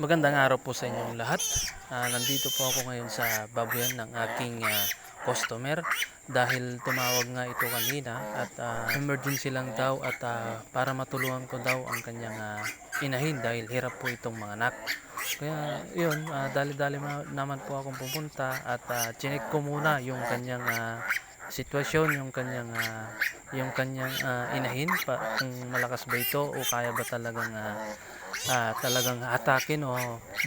Magandang araw po sa inyong lahat. Ah, nandito po ako ngayon sa babuyan ng aking ah, customer dahil tumawag nga ito kanina at ah, emergency lang daw at ah, para matulungan ko daw ang kanyang ah, inahin dahil hirap po itong mga anak. Kaya yun, ah, dali-dali ma- naman po akong pupunta at uh, chinek ko muna yung kanyang ah, sitwasyon, yung kanyang ah, yung kanyang ah, inahin pa kung malakas ba ito o kaya ba talagang ah, ah, talagang atakin o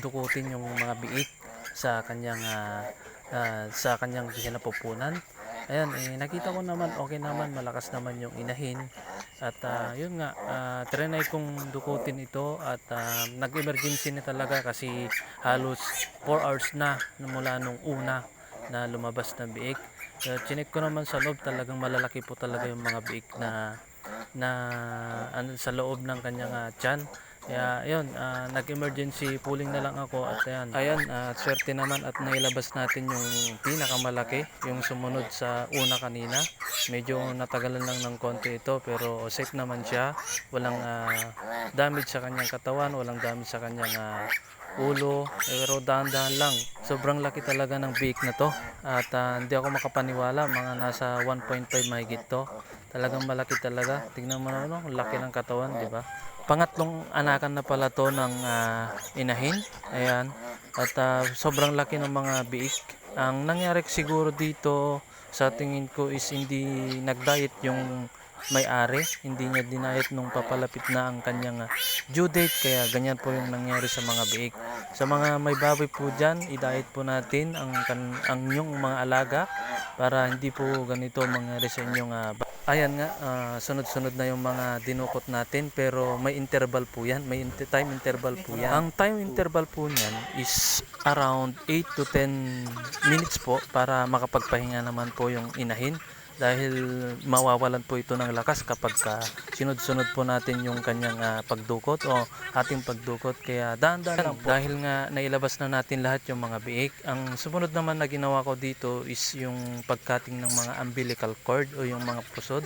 dukutin yung mga biik sa kanyang ah, ah, sa kanyang kinapupunan. Ayan, eh, nakita ko naman okay naman, malakas naman yung inahin. At ah, yun nga, uh, trinay kong dukutin ito at ah, nag-emergency na talaga kasi halos 4 hours na mula nung una na lumabas na biik. Uh, chinek ko naman sa loob, talagang malalaki po talaga yung mga biik na na ano, sa loob ng kanyang ah, tiyan. Kaya yun, ah, nag-emergency pooling na lang ako at ayan, ayan at swerte naman at nailabas natin yung pinakamalaki, yung sumunod sa una kanina. Medyo natagalan lang ng konti ito pero safe naman siya. Walang ah, damage sa kanyang katawan, walang damage sa kanyang ah, ulo, pero dahan-dahan lang. Sobrang laki talaga ng biik na to. At ah, hindi ako makapaniwala, mga nasa 1.5 mahigit to. Talagang malaki talaga. Tingnan mo naman, ang laki ng katawan, di ba? Pangatlong anakan na pala to ng ah, inahin. Ayan. At ah, sobrang laki ng mga biik. Ang nangyari siguro dito sa tingin ko is hindi nag-diet yung may-ari, hindi niya dinayat nung papalapit na ang kanyang ah, due date kaya ganyan po yung nangyari sa mga biik. Sa mga may baboy po dyan, i-diet po natin ang, ang inyong mga alaga para hindi po ganito mangyari sa inyong ba- Ayan nga, ah, sunod-sunod na yung mga dinukot natin pero may interval po yan, may inter- time interval po yan. Ang time interval po niyan is around 8 to 10 minutes po para makapagpahinga naman po yung inahin dahil mawawalan po ito ng lakas kapag ka sunod-sunod po natin yung kanyang ah, pagdukot o ating pagdukot. Kaya dahan-dahan dahil nga nailabas na natin lahat yung mga biik ang sumunod naman na ginawa ko dito is yung pagcutting ng mga umbilical cord o yung mga pusod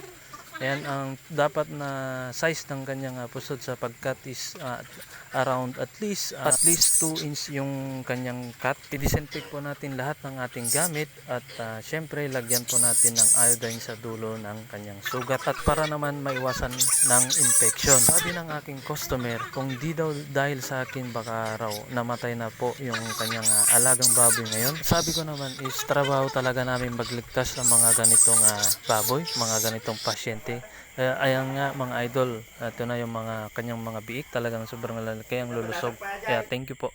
Ayan, ang dapat na size ng kanyang ah, pusod sa pagkat is ah, around at least ah, at least 2 inch yung kanyang cut. I-disinfect po natin lahat ng ating gamit at ah, syempre lagyan po natin ng iodine sa dulo ng kanyang sugat at para naman maiwasan ng infection. Sabi ng aking customer, kung di daw dahil sa akin baka raw namatay na po yung kanyang ah, alagang baboy ngayon. Sabi ko naman is trabaho talaga namin magligtas ng mga ganitong ah, baboy, mga ganitong pasyente. Kaya ayan nga mga idol, ito na yung mga kanyang mga biik, talagang sobrang lalaki ang lulusog. Kaya thank you po.